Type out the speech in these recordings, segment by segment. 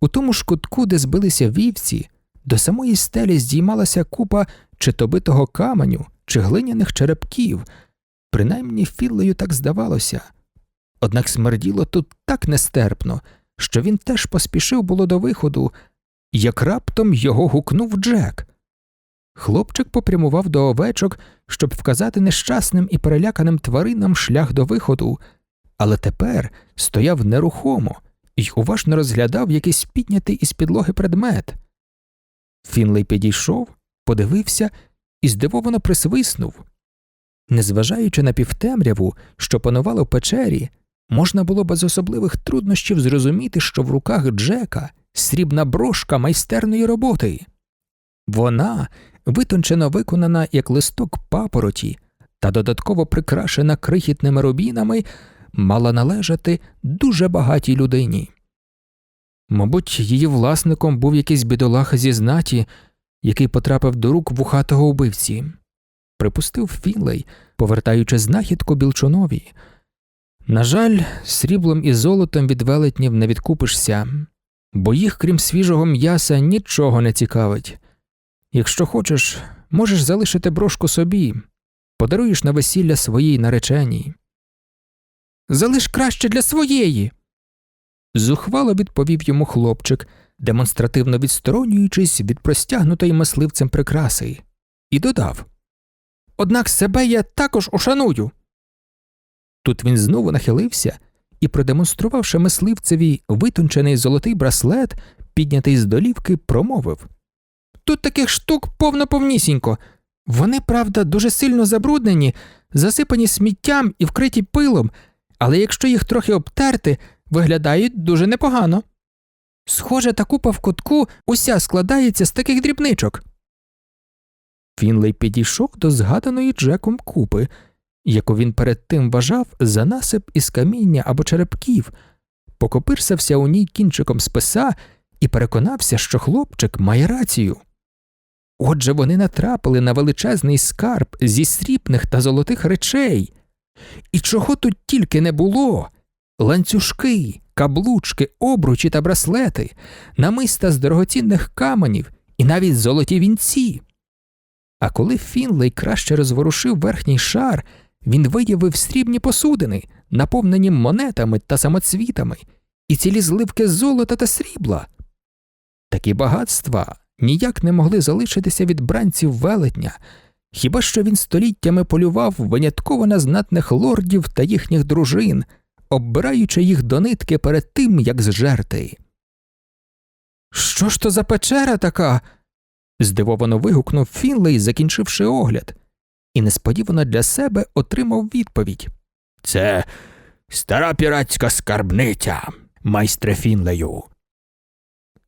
у тому ж кутку, де збилися вівці, до самої стелі здіймалася купа чи то битого каменю, чи глиняних черепків. Принаймні Філлею так здавалося. Однак смерділо тут так нестерпно, що він теж поспішив було до виходу, як раптом його гукнув Джек. Хлопчик попрямував до овечок, щоб вказати нещасним і переляканим тваринам шлях до виходу, але тепер стояв нерухомо і уважно розглядав якийсь піднятий із підлоги предмет. Фінлей підійшов, подивився і здивовано присвиснув. Незважаючи на півтемряву, що панувало в печері, можна було без особливих труднощів зрозуміти, що в руках Джека срібна брошка майстерної роботи. Вона, витончено виконана як листок папороті та додатково прикрашена крихітними рубінами, мала належати дуже багатій людині. Мабуть, її власником був якийсь бідолаха зі знаті, який потрапив до рук вухатого убивці, припустив Фінлей, повертаючи знахідку білчунові. На жаль, сріблом і золотом від велетнів не відкупишся, бо їх, крім свіжого м'яса, нічого не цікавить. Якщо хочеш, можеш залишити брошку собі, подаруєш на весілля своїй нареченій. Залиш краще для своєї. Зухвало відповів йому хлопчик, демонстративно відсторонюючись від простягнутої мисливцем прикраси, і додав Однак себе я також ушаную. Тут він знову нахилився і, продемонструвавши мисливцеві витончений золотий браслет, піднятий з долівки, промовив Тут таких штук повно повнісінько. Вони, правда, дуже сильно забруднені, засипані сміттям і вкриті пилом, але якщо їх трохи обтерти, виглядають дуже непогано. Схоже, та купа в кутку уся складається з таких дрібничок. Фінлей підійшов до згаданої Джеком купи, яку він перед тим вважав за насип із каміння або черепків, покопирсався у ній кінчиком списа і переконався, що хлопчик має рацію. Отже, вони натрапили на величезний скарб зі срібних та золотих речей. І чого тут тільки не було ланцюжки, каблучки, обручі та браслети, намиста з дорогоцінних каменів і навіть золоті вінці. А коли Фінлей краще розворушив верхній шар, він виявив срібні посудини, наповнені монетами та самоцвітами, і цілі зливки золота та срібла. Такі багатства ніяк не могли залишитися від бранців велетня, хіба що він століттями полював винятково на знатних лордів та їхніх дружин, оббираючи їх до нитки перед тим, як зжерти. Що ж то за печера така? здивовано вигукнув Фінлей, закінчивши огляд, і несподівано для себе отримав відповідь Це стара піратська скарбниця, майстре Фінлею.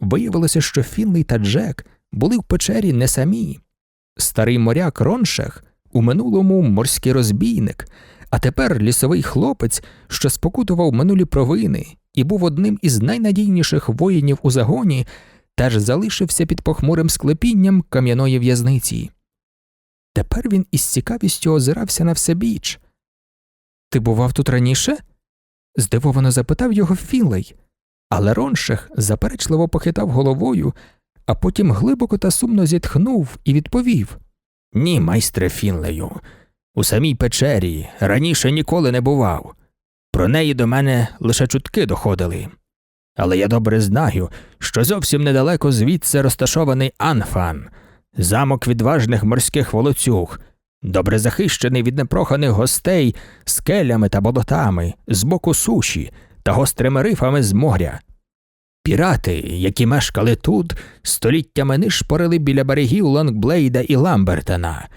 Виявилося, що Фінлей та Джек були в печері не самі. Старий моряк Роншех у минулому морський розбійник, а тепер лісовий хлопець, що спокутував минулі провини і був одним із найнадійніших воїнів у загоні, теж залишився під похмурим склепінням кам'яної в'язниці. Тепер він із цікавістю озирався на всебіч. Ти бував тут раніше? здивовано запитав його Фінлей, але Роншех заперечливо похитав головою, а потім глибоко та сумно зітхнув і відповів Ні, майстре Фінлею, у самій печері раніше ніколи не бував. Про неї до мене лише чутки доходили. Але я добре знаю, що зовсім недалеко звідси розташований Анфан, замок відважних морських волоцюг, добре захищений від непроханих гостей скелями та болотами з боку суші та гострими рифами з моря. Пірати, які мешкали тут, століттями нишпорили біля берегів Лонгблейда і Ламбертона,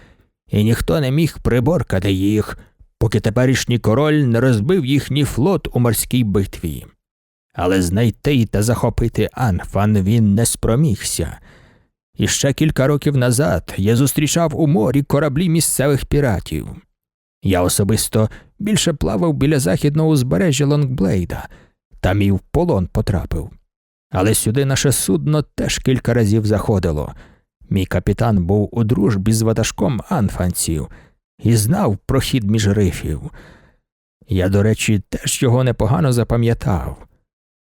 і ніхто не міг приборкати їх, поки теперішній король не розбив їхній флот у морській битві. Але знайти та захопити Анфан він не спромігся. І ще кілька років назад я зустрічав у морі кораблі місцевих піратів. Я особисто більше плавав біля західного узбережжя Лонгблейда, там і в полон потрапив. Але сюди наше судно теж кілька разів заходило. Мій капітан був у дружбі з ватажком анфанців і знав про хід між рифів. Я, до речі, теж його непогано запам'ятав.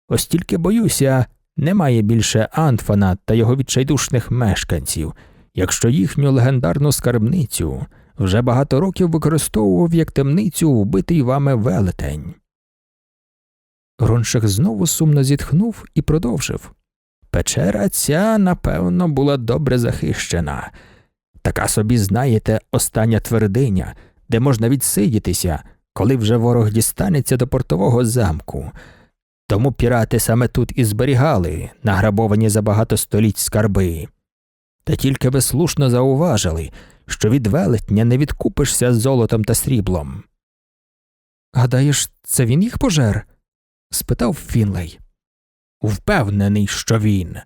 Ось тільки боюся, немає більше Антфана та його відчайдушних мешканців, якщо їхню легендарну скарбницю вже багато років використовував як темницю вбитий вами велетень. Роншах знову сумно зітхнув і продовжив. Печера ця, напевно, була добре захищена. Така собі, знаєте, остання твердиня, де можна відсидітися, коли вже ворог дістанеться до портового замку. Тому пірати саме тут і зберігали награбовані за багато століть скарби. Та тільки ви слушно зауважили, що від велетня не відкупишся золотом та сріблом. Гадаєш, це він їх пожер? Спитав Фінлей. Впевнений, що він,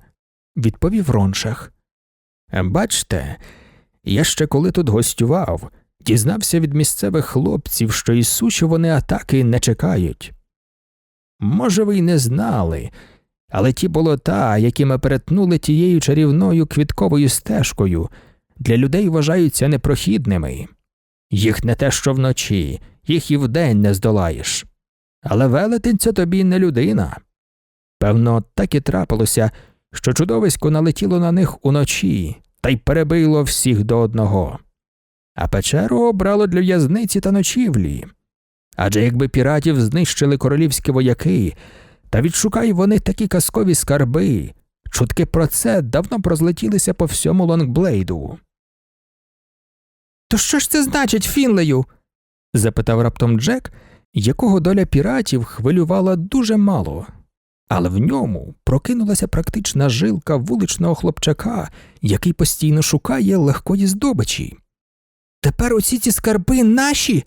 відповів Роншах. Бачте, я ще коли тут гостював, дізнався від місцевих хлопців, що із суші вони атаки не чекають. Може, ви й не знали, але ті болота, які ми перетнули тією чарівною квітковою стежкою, для людей вважаються непрохідними. Їх не те, що вночі, їх і вдень не здолаєш. Але велетень це тобі не людина. Певно, так і трапилося, що чудовисько налетіло на них уночі та й перебило всіх до одного. А печеру обрало для в'язниці та ночівлі. Адже якби піратів знищили королівські вояки, та відшукай вони такі казкові скарби, чутки про це давно б розлетілися по всьому Лонгблейду. То що ж це значить, Фінлею? запитав раптом Джек, якого доля піратів хвилювала дуже мало, але в ньому прокинулася практична жилка вуличного хлопчака, який постійно шукає легкої здобичі. Тепер усі ці скарби наші.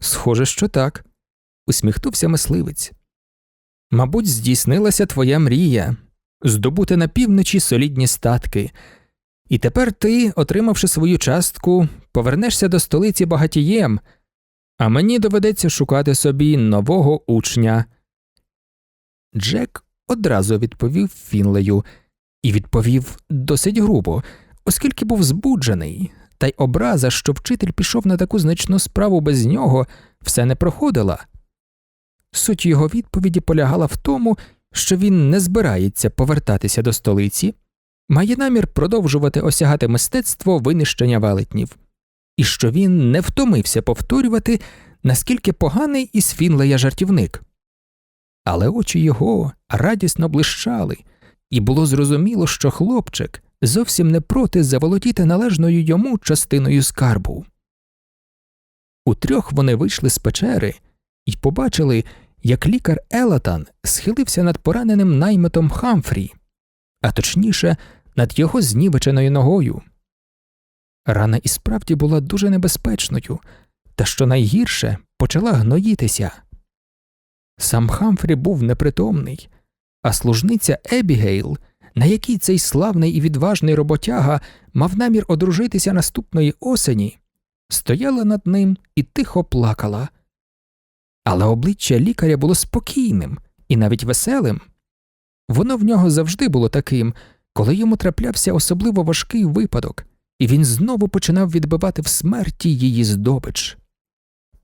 Схоже, що так, усміхнувся мисливець. Мабуть, здійснилася твоя мрія здобути на півночі солідні статки. І тепер ти, отримавши свою частку, повернешся до столиці багатієм, а мені доведеться шукати собі нового учня. Джек одразу відповів Фінлею і відповів досить грубо, оскільки був збуджений, та й образа, що вчитель пішов на таку значну справу без нього, все не проходила. Суть його відповіді полягала в тому, що він не збирається повертатися до столиці, має намір продовжувати осягати мистецтво винищення велетнів, і що він не втомився повторювати, наскільки поганий із Фінлея жартівник. Але очі його радісно блищали, і було зрозуміло, що хлопчик зовсім не проти заволодіти належною йому частиною скарбу. Утрьох вони вийшли з печери і побачили, як лікар Елатан схилився над пораненим наймитом Хамфрі, а точніше, над його знівеченою ногою. Рана і справді була дуже небезпечною, та що найгірше почала гноїтися. Сам Хамфрі був непритомний, а служниця Ебігейл, на якій цей славний і відважний роботяга мав намір одружитися наступної осені, стояла над ним і тихо плакала. Але обличчя лікаря було спокійним і навіть веселим. Воно в нього завжди було таким, коли йому траплявся особливо важкий випадок, і він знову починав відбивати в смерті її здобич.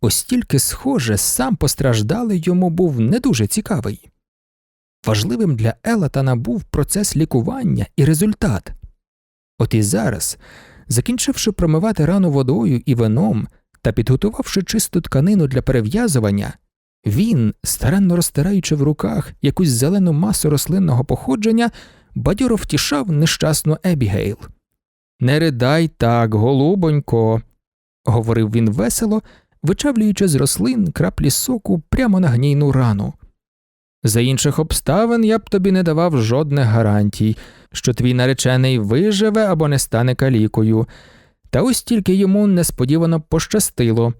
Ось тільки, схоже, сам постраждалий йому був не дуже цікавий. Важливим для Елатана був процес лікування і результат. От і зараз, закінчивши промивати рану водою і вином та підготувавши чисту тканину для перев'язування, він, старанно розтираючи в руках якусь зелену масу рослинного походження, бадьоро втішав нещасну Ебігейл. Не ридай так, голубонько, говорив він весело, вичавлюючи з рослин краплі соку прямо на гнійну рану. За інших обставин я б тобі не давав жодних гарантій, що твій наречений виживе або не стане калікою, та ось тільки йому несподівано пощастило.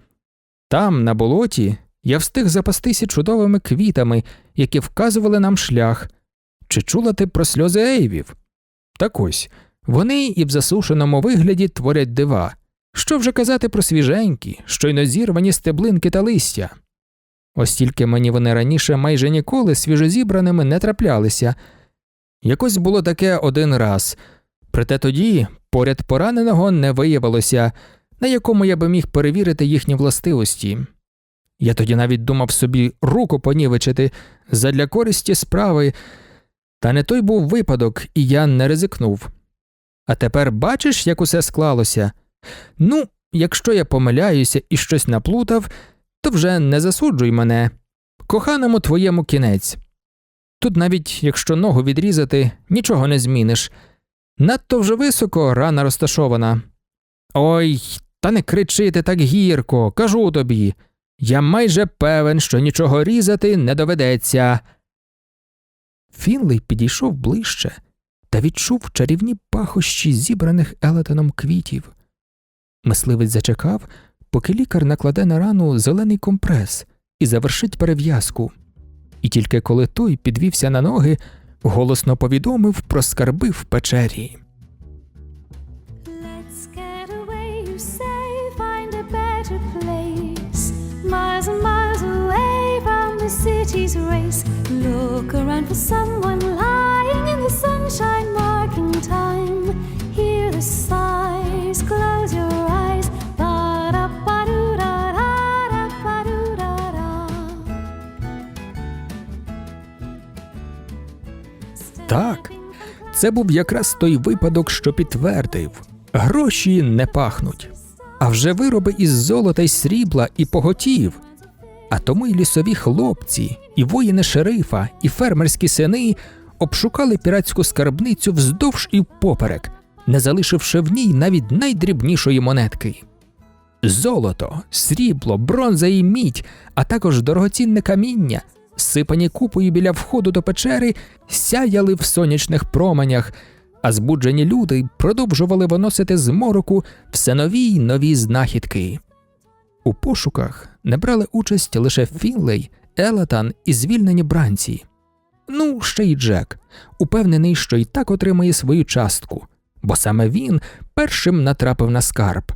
Там, на болоті, я встиг запастися чудовими квітами, які вказували нам шлях. Чи чула ти про сльози Ейвів? Так ось вони і в засушеному вигляді творять дива. Що вже казати про свіженькі, щойно зірвані стеблинки та листя. Ось тільки мені вони раніше майже ніколи свіжозібраними не траплялися. Якось було таке один раз, проте тоді поряд пораненого не виявилося, на якому я би міг перевірити їхні властивості. Я тоді навіть думав собі руку понівечити задля користі справи, Та не той був випадок, і я не ризикнув. А тепер бачиш, як усе склалося? Ну, якщо я помиляюся і щось наплутав, то вже не засуджуй мене. Коханому твоєму кінець. Тут навіть якщо ногу відрізати, нічого не зміниш. Надто вже високо рана розташована. Ой, та не кричи ти так гірко, кажу тобі. Я майже певен, що нічого різати не доведеться. Фінлей підійшов ближче та відчув чарівні пахощі зібраних елетоном квітів. Мисливець зачекав, поки лікар накладе на рану зелений компрес і завершить перев'язку. І тільки коли той підвівся на ноги, голосно повідомив про скарби в печері. City's race. Look around for someone lying in the sunshine, marking time. Hear the sighs, close your eyes. Так, Це був якраз той випадок, що підтвердив гроші не пахнуть, а вже вироби із золота й срібла і поготів. А тому й лісові хлопці, і воїни шерифа, і фермерські сини обшукали піратську скарбницю вздовж і впоперек, не залишивши в ній навіть найдрібнішої монетки. Золото, срібло, бронза і мідь, а також дорогоцінне каміння, сипані купою біля входу до печери, сяяли в сонячних променях, а збуджені люди продовжували виносити з мороку все нові й нові знахідки. У пошуках не брали участь лише Фінлей, Елатан і звільнені бранці. Ну, ще й Джек, упевнений, що й так отримає свою частку, бо саме він першим натрапив на скарб.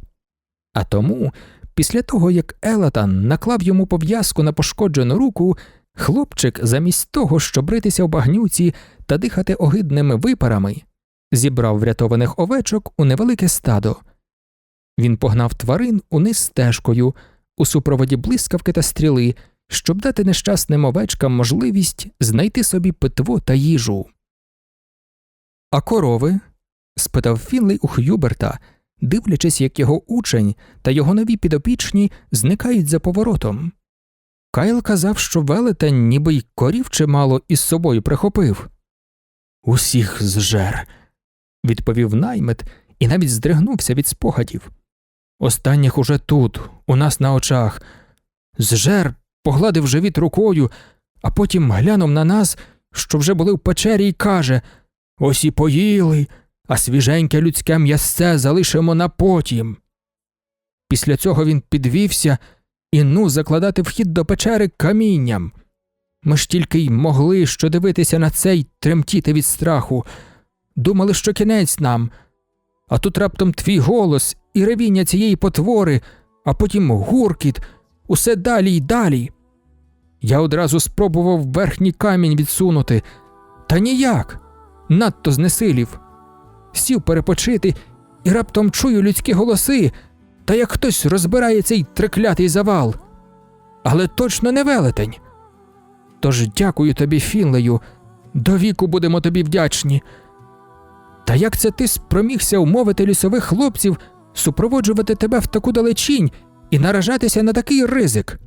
А тому, після того як Елатан наклав йому пов'язку на пошкоджену руку, хлопчик, замість того, щоб ритися в багнюці та дихати огидними випарами, зібрав врятованих овечок у невелике стадо. Він погнав тварин униз стежкою у супроводі блискавки та стріли, щоб дати нещасним овечкам можливість знайти собі питво та їжу. А корови? спитав Фінлей у Х'юберта, дивлячись, як його учень та його нові підопічні зникають за поворотом. Кайл казав, що велетень ніби й корів чимало із собою прихопив. Усіх зжер, відповів наймет і навіть здригнувся від спогадів. Останніх уже тут, у нас на очах. Зжер погладив живіт рукою, а потім глянув на нас, що вже були в печері, і каже Ось і поїли, а свіженьке людське м'ясце залишимо на потім. Після цього він підвівся і ну закладати вхід до печери камінням. Ми ж тільки й могли що дивитися на це й тремтіти від страху. Думали, що кінець нам. А тут раптом твій голос і ревіння цієї потвори, а потім гуркіт, усе далі й далі. Я одразу спробував верхній камінь відсунути, та ніяк, надто знесилів. Сів перепочити і раптом чую людські голоси, та як хтось розбирає цей триклятий завал. Але точно не велетень. Тож дякую тобі, Фінлею, до віку будемо тобі вдячні. Та як це ти спромігся умовити лісових хлопців супроводжувати тебе в таку далечінь і наражатися на такий ризик?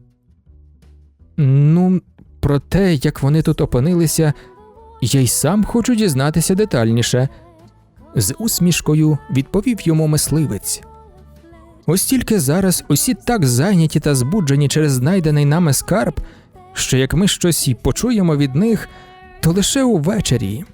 Ну, про те, як вони тут опинилися, я й сам хочу дізнатися детальніше, з усмішкою відповів йому мисливець. Ось тільки зараз усі так зайняті та збуджені через знайдений нами скарб, що як ми щось і почуємо від них, то лише увечері.